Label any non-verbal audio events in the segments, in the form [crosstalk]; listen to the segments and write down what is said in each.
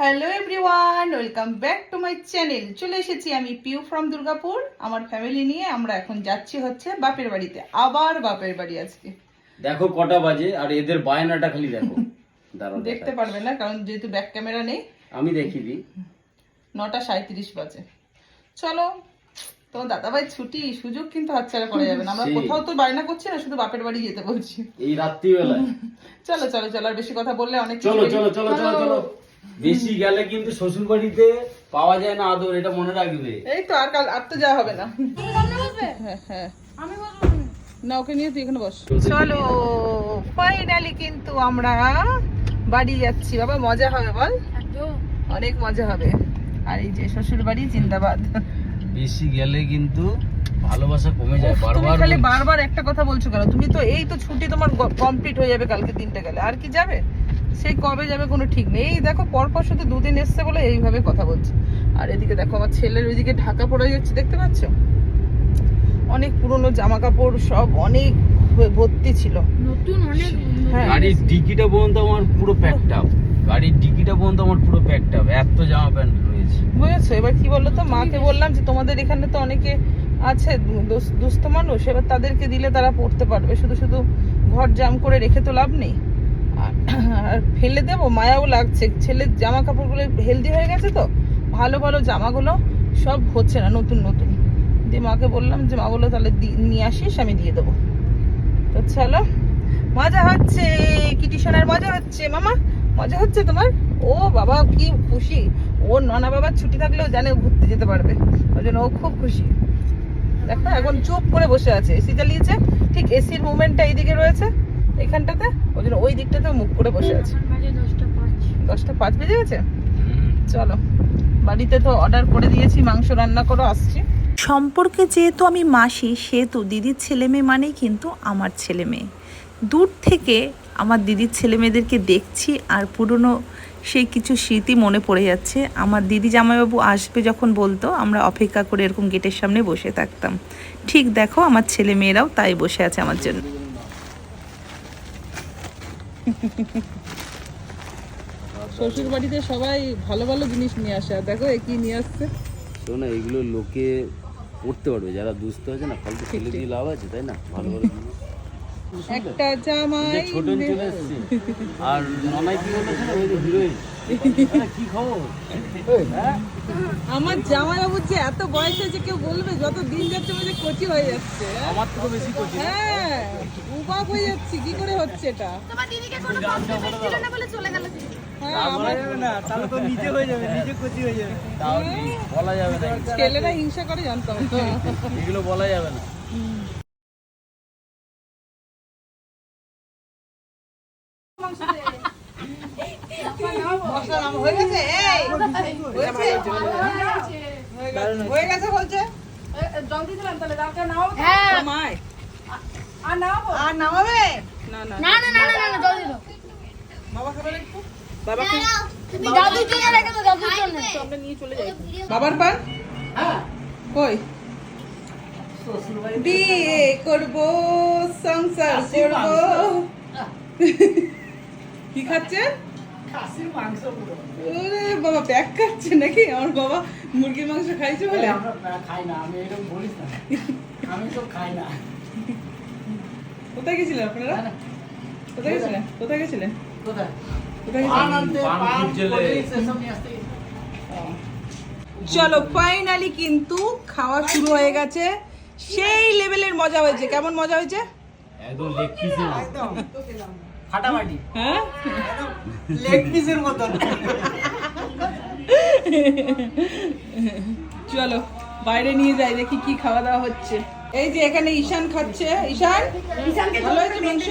Hello everyone welcome back to my channel চলে এসেছি আমি পিউ ফ্রম দুর্গাপুর। আমার ফ্যামিলি নিয়ে আমরা এখন যাচ্ছি হচ্ছে বাপের বাড়িতে। আবার বাপের বাড়ি আজকে। দেখো কটা বাজে আর এদের বায়নাটা খালি দেখো। [laughs] দাঁড়াও দেখতে পারবে না কারণ যেহেতু ব্যাক ক্যামেরা নেই। আমি দেখিয়ে দিই নটা সাঁত্রিশ বাজে। চলো তো দাদাভাই ছুটি সুযোগ কিন্তু হাতছাড়া করা যাবে না। আমরা কোথাও তো বায়না করছি না শুধু বাপের বাড়ি যেতে বলছি। এই রাত্রিবেলায়। [laughs] চলো চলো চলো আর বেশি কথা বললে অনেক চলো চলো চলো চলো চলো। বেশি গেলে কিন্তু শ্বশুর বাড়িতে পাওয়া যায় না আদর এটা মনে রাখবে। এই তো আর কাল আর তো যাওয়া হবে না। হ্যাঁ হ্যাঁ না ওকে নিয়ে তুই এখানে বস। চলো ফাইনালি কিন্তু আমরা বাড়ি যাচ্ছি। বাবা মজা হবে বল? অনেক মজা হবে। আর এই যে শ্বশুর বাড়ি জিন্দাবাদ। বেশি গেলে কিন্তু ভালোবাসা কমে যায় তুমি বারবার খালি বারবার একটা কথা বলছো কেন? তুমি তো এই তো ছুটি তোমার কমপ্লিট হয়ে যাবে কালকে তিনটে গেলে। আর কি যাবে? সেই কবে যাবে কোনো ঠিক নেই। এই দেখো পরপর শুধু দুদিন এসছে বলে এইভাবে কথা বলছে। আর এদিকে দেখো আমার ছেলের ওইদিকে ঢাকা পড়ে যাচ্ছে দেখতে পাচ্ছ? অনেক পুরনো জামা কাপড় সব অনেক ভর্তি ছিল। নতুন অনেক হ্যাঁ। গাড়ির ডিকিটা পর্যন্ত আমার পুরো প্যাকড আপ গাড়ির ডিকিটা পর্যন্ত আমার পুরো প্যাকড আপ এত জামা প্যান্ট রয়েছে। বুঝেছ? এবার কি বলল তো মাকে বললাম যে তোমাদের এখানে তো অনেকে আছে দুস- দুস্থ মানুষ এবার তাদেরকে দিলে তারা পড়তে পারবে। শুধু শুধু ঘর জাম করে রেখে তো লাভ নেই। আর- ফেলে দেবো, মায়াও লাগছে। ছেলের জামা কাপড়গুলো হেলদি হয়ে গেছে তো? ভালো ভালো জামাগুলো সব হচ্ছে না, নতুন নতুন। দিয়ে মাকে বললাম যে, মা বলল তাহলে নিয়ে আসিস, আমি দিয়ে দেবো। তো চলো, মজা হচ্ছে, কিটি সোনার মজা হচ্ছে। মামা, মজা হচ্ছে তোমার? ও বাবা, কি খুশি। ও ননা বাবার ছুটি থাকলেও জানে ঘুরতে যেতে পারবে। ওই জন্য ও খুব খুশি। দেখো, এখন চুপ করে বসে আছে। এসি চালিয়েছে ঠিক এসির মুভমেন্টটা এইদিকে রয়েছে। এখানটাতে? ওই জন্য ওই দিকটাতে মুখ করে বসে আছে। এখন দশটা পাঁচ। দশটা পাঁচ বেজে গেছে? চলো বাড়িতে তো অর্ডার করে দিয়েছি মাংস রান্না করো আসছি। সম্পর্কে যেহেতু আমি মাসি সেহেতু দিদির ছেলে মেয়ে মানেই কিন্তু আমার ছেলে মেয়ে। দূর থেকে আমার দিদির ছেলে মেয়েদেরকে দেখছি আর পুরনো সেই কিছু স্মৃতি মনে পড়ে যাচ্ছে। আমার দিদি জামাইবাবু আসবে যখন বলতো আমরা অপেক্ষা করে এরকম গেটের সামনে বসে থাকতাম। ঠিক দেখো আমার ছেলে মেয়েরাও তাই বসে আছে আমার জন্য। শ্বশুর বাড়িতে সবাই ভালো ভালো জিনিস নিয়ে আসে। আর দেখো এ কি নিয়ে আসছে? শোনো এগুলো লোকে পড়তে পারবে। যারা দুস্থ আছে না ফালতু ফেলে দিয়ে লাভ আছে তাই না? ভালো ভালো জিনিস। [laughs] একটা জামাই ছোট চলে এসছে। আর ননাই কি বলেছে ওই যে হিরোইন? কি খবর? হ্যাঁ? আমার জামাই যে এত বয়স হয়েছে কেউ বলবে যত দিন যাচ্ছে মনে কচি হয়ে যাচ্ছে। আমার থেকে বেশি করছি হ্যাঁ। হয়ে যাচ্ছি কি করে হচ্ছে এটা? তোমার দিদিকে কোনো কমপ্লিমেন্ট দিল না বলে চলে গেল হ্যাঁ না ছেলেরা হিংসা করে জানতাম এগুলো বলা যাবে না। মশলা নাম হয়ে গেছে? হয়ে বলছে? হ্যাঁ। মাই আর নামাবে? না না না। না না না না জলদি দাও। বাবা খাবে না একটু? বাবাকে দাদুর জন্য রেখে দাও দাদুর জন্য। আমরা নিয়ে চলে যাই। বাবার পান? কই? বিয়ে করব সংসার করব। [laughs] কি খাচ্ছে ওরে বাবা প্যাক খাচ্ছে নাকি? আমার বাবা মুরগির মাংস খাইছে বলে। কোথায় গেছিলেন আপনারা কোথায় গেছিলেন কোথায় গেছিলেন কোথায়? গেছিলেন চলো ফাইনালি কিন্তু খাওয়া শুরু হয়ে গেছে। সেই লেভেলের মজা হয়েছে। কেমন মজা হয়েছে? একদম লেগ পিসের হ্যাঁ? চলো বাইরে নিয়ে যাই দেখি কি খাওয়া দাওয়া হচ্ছে। এই যে এখানে ঈশান খাচ্ছে। ঈশান ভালো হয়েছে মাংস?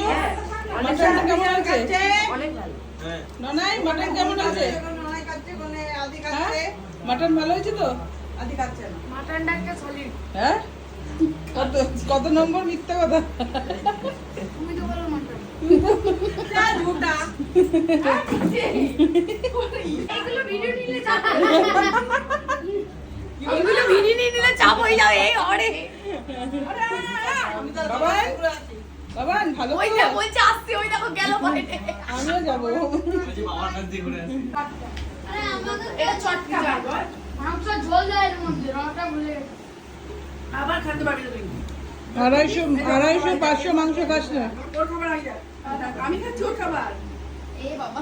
মাটনটা কেমন হয়েছে? ননাই মাটন কেমন আছে হ্যাঁ? মাটন ভালো হয়েছে তো? হ্যাঁ? কত কত নম্বর মিথ্যা কথা? তুমি তো বলো মাটন। এগুলো ভিডিও নিলে চাপ এগুলো ভিডিও নিলে চাপ হয়ে যাবে এই অরে। আড়াইশো, পাঁচশো মাংস খাস না এ বাবা।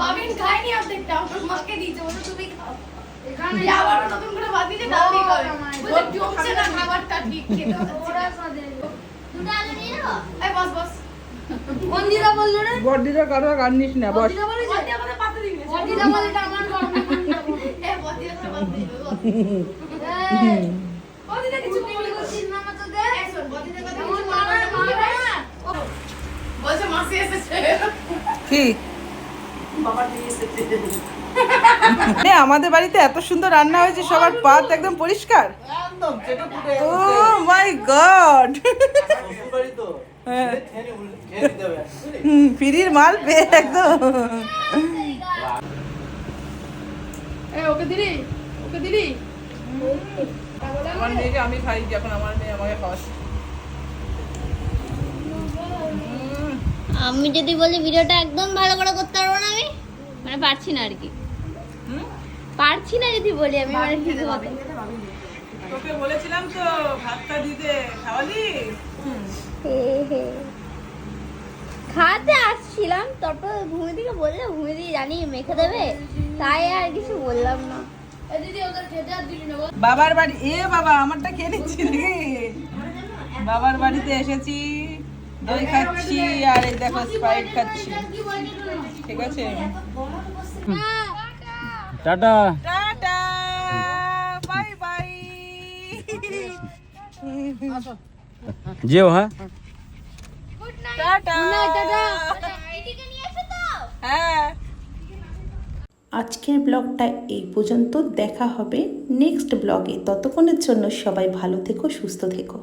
বাবিন খায়নি অর্ধেকটা মাকে দিয়েছে বলে তুমি খাও। এখানে আবার নতুন করে ভাত দিয়েছে ডাল দিয়ে খাবে বলে জমছে না খাবারটা ঠিক খেতে ওরা সাদে দুটো আলু নিয়ে নাও এই বস বস। মন্দিরা বলল রে বর্দিটা কারও কান্দিস না বস। বদিদা বলে বদিদা বলে পাতে দিবি বদিদা বলে এটা আমার ঘর এ বদিদা তো পাতে দিবি বদিদা কিছু বলে করছিস না মত দে বদিদা কথা কিছু মারা মারা বলছে মাসি এসেছে। কি? এ, [laughs] আমাদের বাড়িতে এত সুন্দর রান্না হয়েছে সবার পাত একদম পরিষ্কার? একদম ও মাই গড বাড়ি হ্যাঁ। বুঝলি? হুম, ফ্রির মাল পেয়ে একদম। ওকে দিলি? ওকে দিলি? আমার মেয়েকে আমি খাই এখন আমার মেয়ে আমাকে আমি যদি বলি ভিডিওটা একদম ভালো করে করতে পারব না আমি? মানে পারছি না আর কি। পারছি না যদি বলি আমি মানে ঠিক মতো তোকে বলেছিলাম তো ভাতটা দিতে খাওয়ালি? খাওয়াতে আসছিলাম তারপর ঘুমে দিকে বললে ঘুমে দিয়ে জানি মেখে দেবে তাই আর কিছু বললাম না। খেতে বাবার বাড়ি এ বাবা আমারটা খেয়ে নিচ্ছি বাবার বাড়িতে এসেছি। দই খাচ্ছি আর এই দেখো স্প্রাইট খাচ্ছি। ঠিক আছে? টাটা। Tata bye bye. যেও হ্যাঁ? টাটা। হ্যাঁ। আজকের ব্লগটা এই পর্যন্ত। দেখা হবে নেক্সট ব্লগে। ততক্ষণের জন্য সবাই ভালো থেকো সুস্থ থেকো।